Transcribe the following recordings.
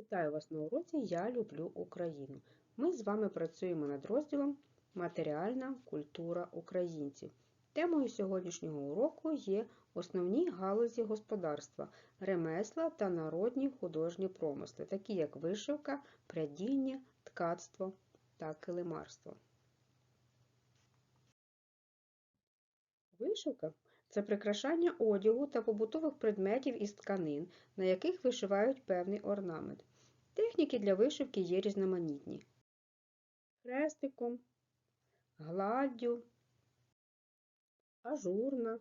Вітаю вас на уроці Я люблю Україну. Ми з вами працюємо над розділом Матеріальна культура українців. Темою сьогоднішнього уроку є основні галузі господарства, ремесла та народні художні промисли, такі як вишивка, прядіння, ткацтво та килимарство. Вишивка це прикрашання одягу та побутових предметів із тканин, на яких вишивають певний орнамент. Техніки для вишивки є різноманітні. Хрестиком, гладдю, ажурна,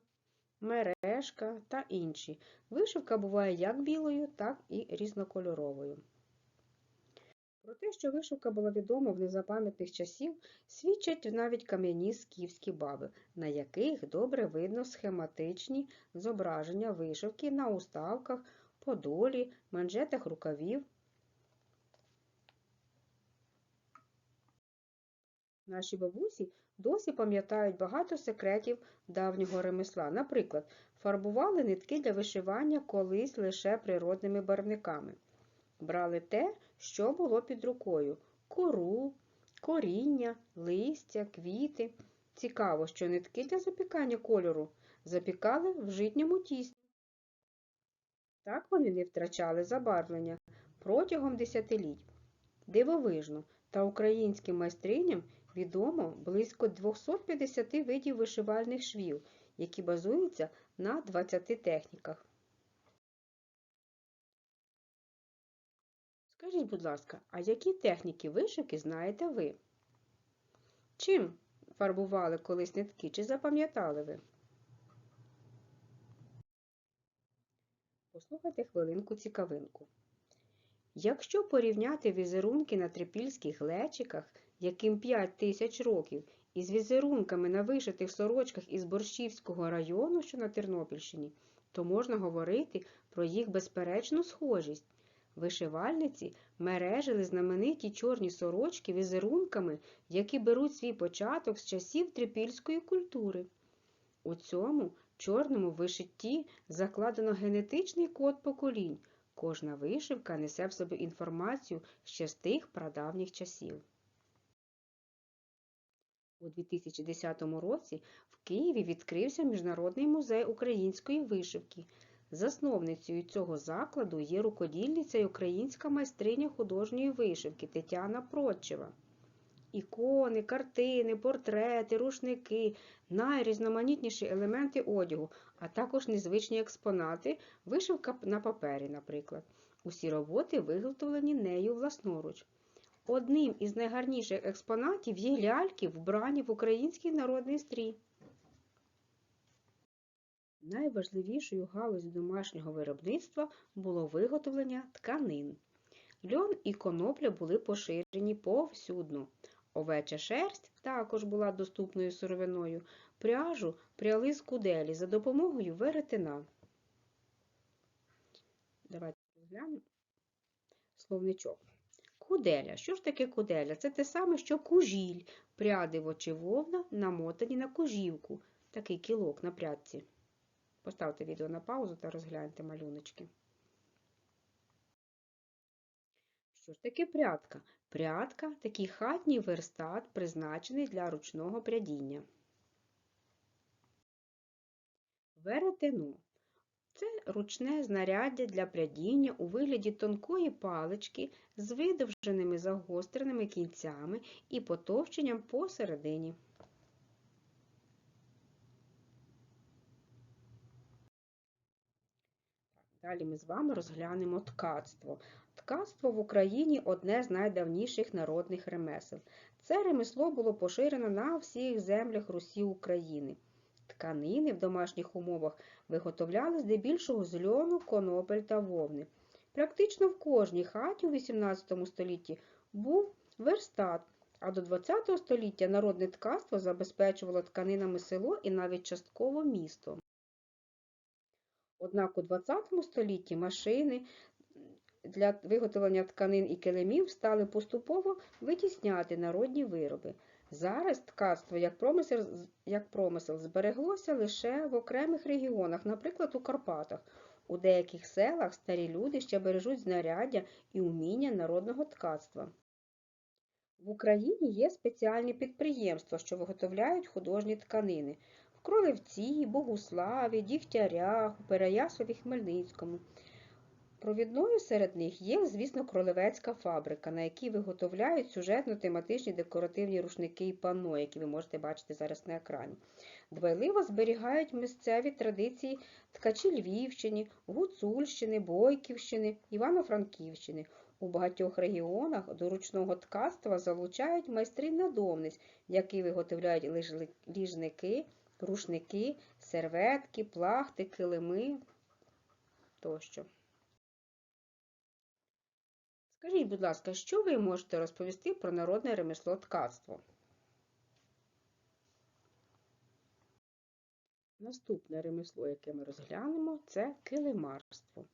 мережка та інші. Вишивка буває як білою, так і різнокольоровою. Про те, що вишивка була відома в незапам'ятних часів, свідчать навіть кам'яні скіфські баби, на яких добре видно схематичні зображення вишивки на уставках, подолі, манжетах рукавів. Наші бабусі досі пам'ятають багато секретів давнього ремесла. Наприклад, фарбували нитки для вишивання колись лише природними барвниками. Брали те, що було під рукою кору, коріння, листя, квіти. Цікаво, що нитки для запікання кольору запікали в житньому тісті. Так вони не втрачали забарвлення протягом десятиліть. Дивовижно, та українським майстриням відомо близько 250 видів вишивальних швів, які базуються на 20 техніках. Скажіть, будь ласка, а які техніки вишивки знаєте ви? Чим фарбували колись нитки, чи запам'ятали ви? Послухайте хвилинку цікавинку. Якщо порівняти візерунки на трипільських глечиках, яким 5 тисяч років, із візерунками на вишитих сорочках із Борщівського району, що на Тернопільщині, то можна говорити про їх безперечну схожість. Вишивальниці мережили знамениті чорні сорочки візерунками, які беруть свій початок з часів трипільської культури. У цьому чорному вишитті закладено генетичний код поколінь. Кожна вишивка несе в собі інформацію ще з тих прадавніх часів. У 2010 році в Києві відкрився Міжнародний музей української вишивки. Засновницею цього закладу є рукодільниця і українська майстриня художньої вишивки Тетяна Прочева. Ікони, картини, портрети, рушники, найрізноманітніші елементи одягу, а також незвичні експонати, вишивка на папері, наприклад. Усі роботи виготовлені нею власноруч. Одним із найгарніших експонатів є ляльки, вбрані в український народний стрій. Найважливішою галузю домашнього виробництва було виготовлення тканин. Льон і конопля були поширені повсюдно. Овеча шерсть також була доступною сировиною. Пряжу пряли з куделі за допомогою веретена. Давайте розглянемо словничок. Куделя. Що ж таке куделя? Це те саме, що кужіль, прядиво чи вовна намотані на кужівку, такий кілок на прядці. Поставте відео на паузу та розгляньте малюночки. Що ж таке прядка? Прядка – такий хатній верстат, призначений для ручного прядіння. Веретено це ручне знаряддя для прядіння у вигляді тонкої палички з видовженими загостреними кінцями і потовченням посередині. Далі ми з вами розглянемо ткацтво. Ткацтво в Україні одне з найдавніших народних ремесел. Це ремесло було поширено на всіх землях Русі України. Тканини в домашніх умовах виготовляли здебільшого з льону, конопель та вовни. Практично в кожній хаті у XVIII столітті був верстат, а до ХХ століття народне ткацтво забезпечувало тканинами село і навіть частково місто. Однак у ХХ столітті машини для виготовлення тканин і килимів стали поступово витісняти народні вироби. Зараз ткацтво як промисел, як промисел збереглося лише в окремих регіонах, наприклад, у Карпатах. У деяких селах старі люди ще бережуть знаряддя і уміння народного ткацтва. В Україні є спеціальні підприємства, що виготовляють художні тканини в Кролевці, Богуславі, Дігтярях, у Переяславі, Хмельницькому. Провідною серед них є, звісно, кролевецька фабрика, на якій виготовляють сюжетно-тематичні декоративні рушники і панно, які ви можете бачити зараз на екрані. Дбайливо зберігають місцеві традиції ткачі Львівщини, Гуцульщини, Бойківщини, Івано-Франківщини. У багатьох регіонах до ручного ткацтва залучають майстрів надомниць, які виготовляють ліжники, рушники, серветки, плахти, килими тощо. Скажіть, будь ласка, що ви можете розповісти про народне ремесло ткацтво? Наступне ремесло, яке ми розглянемо, це килимарство.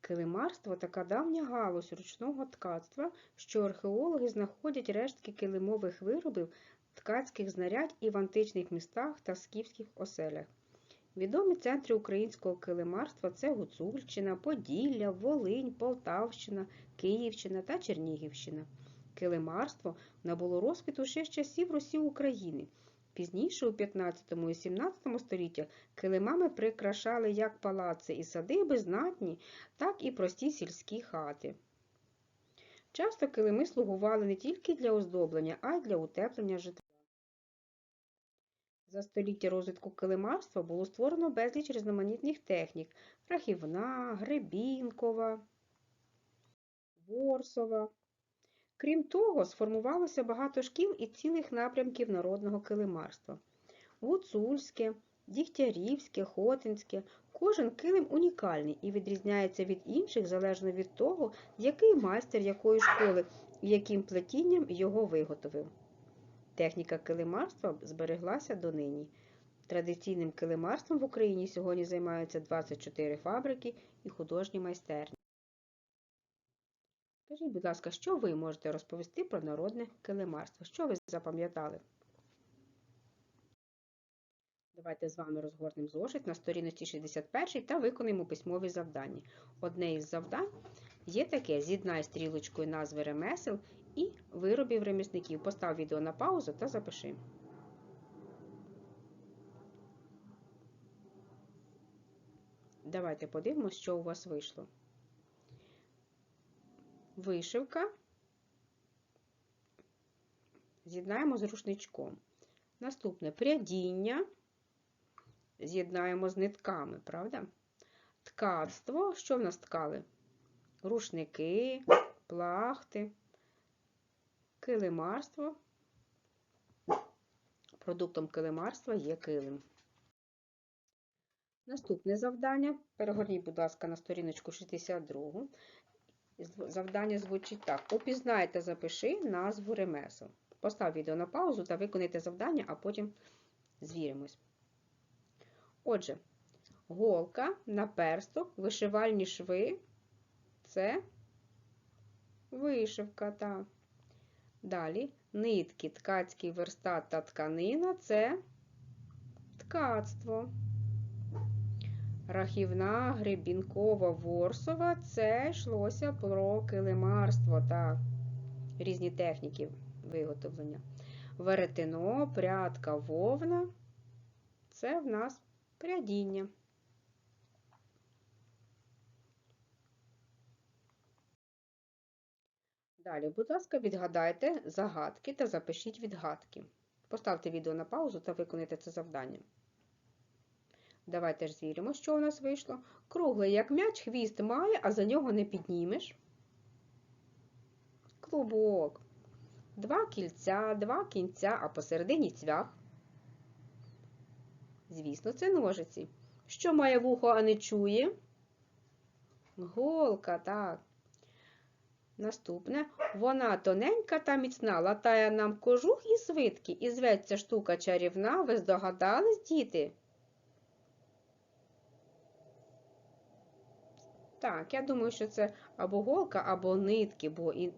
Килимарство така давня галузь ручного ткацтва, що археологи знаходять рештки килимових виробів, ткацьких знарядь і в античних містах та скіфських оселях. Відомі центри українського килимарства це Гуцульщина, Поділля, Волинь, Полтавщина, Київщина та Чернігівщина. Килимарство набуло розквіту ще з часів Русі України. Пізніше, у 15 і 17 століттях, килимами прикрашали як палаци і садиби знатні, так і прості сільські хати. Часто килими слугували не тільки для оздоблення, а й для утеплення житла. За століття розвитку килимарства було створено безліч різноманітних технік – рахівна, гребінкова, ворсова. Крім того, сформувалося багато шкіл і цілих напрямків народного килимарства. Гуцульське, Дігтярівське, Хотинське. Кожен килим унікальний і відрізняється від інших залежно від того, який майстер якої школи і яким плетінням його виготовив. Техніка килимарства збереглася донині. Традиційним килимарством в Україні сьогодні займаються 24 фабрики і художні майстерні. Скажіть, будь ласка, що ви можете розповісти про народне килимарство? Що ви запам'ятали? Давайте з вами розгорнемо зошит на сторінці 61 та виконаємо письмові завдання. Одне із завдань є таке: з'єднай стрілочкою назви ремесел і виробів ремісників. Постав відео на паузу та запиши. Давайте подивимося, що у вас вийшло. Вишивка. З'єднаємо з рушничком. Наступне прядіння. З'єднаємо з нитками, правда? Ткацтво. Що в нас ткали? Рушники, плахти, килимарство. Продуктом килимарства є килим. Наступне завдання. Перегорніть, будь ласка, на сторіночку 62. Завдання звучить так. Опізнай та запиши назву ремесел. Постав відео на паузу та виконайте завдання, а потім звіримось. Отже, голка, наперсток, вишивальні шви це вишивка. так. Далі нитки, ткацький верстат та тканина це ткацтво. Рахівна, гребінкова, ворсова це йшлося про килимарство та різні техніки виготовлення. Веретено, прядка, вовна це в нас прядіння. Далі, будь ласка, відгадайте загадки та запишіть відгадки. Поставте відео на паузу та виконайте це завдання. Давайте ж звіримо, що у нас вийшло. Круглий, як м'яч, хвіст має, а за нього не піднімеш. Клубок. Два кільця, два кінця, а посередині цвях. Звісно, це ножиці. Що має вухо, а не чує? Голка, так. Наступне. Вона тоненька та міцна, латає нам кожух і свитки. І зветься штука чарівна. Ви здогадались, діти? Так, я думаю, що це або голка, або нитки, бо і,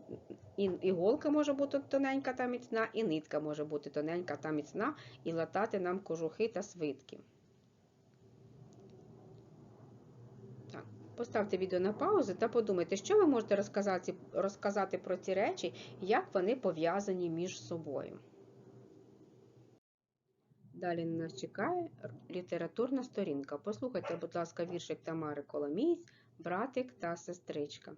і, і голка може бути тоненька та міцна, і нитка може бути тоненька та міцна, і латати нам кожухи та свитки. Так, Поставте відео на паузу та подумайте, що ви можете розказати, розказати про ці речі, як вони пов'язані між собою. Далі на нас чекає літературна сторінка. Послухайте, будь ласка, віршик Тамари Коломієць, братик та сестричка.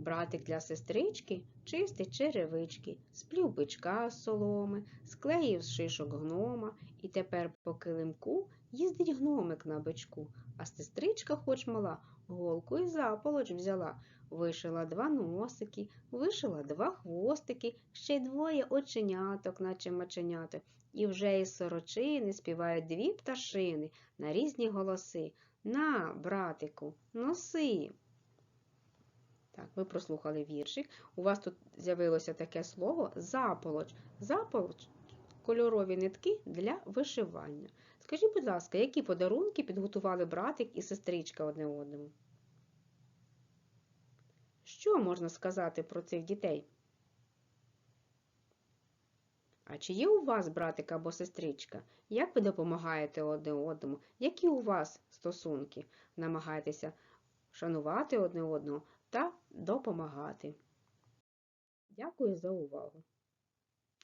Братик для сестрички чистить черевички, сплів бичка з соломи, склеїв з шишок гнома, і тепер по килимку їздить гномик на бичку, а сестричка, хоч мала, голку і заполоч взяла. Вишила два носики, вишила два хвостики, ще й двоє оченяток, наче маченято, і вже із сорочини співають дві пташини на різні голоси. На, братику, носи. Так, ви прослухали віршик. У вас тут з'явилося таке слово заполоч. Заполоч кольорові нитки для вишивання. Скажіть, будь ласка, які подарунки підготували братик і сестричка одне одному? Що можна сказати про цих дітей? А чи є у вас братик або сестричка? Як ви допомагаєте одне одному? Які у вас стосунки? Намагайтеся шанувати одне одного та допомагати. Дякую за увагу.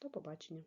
До побачення.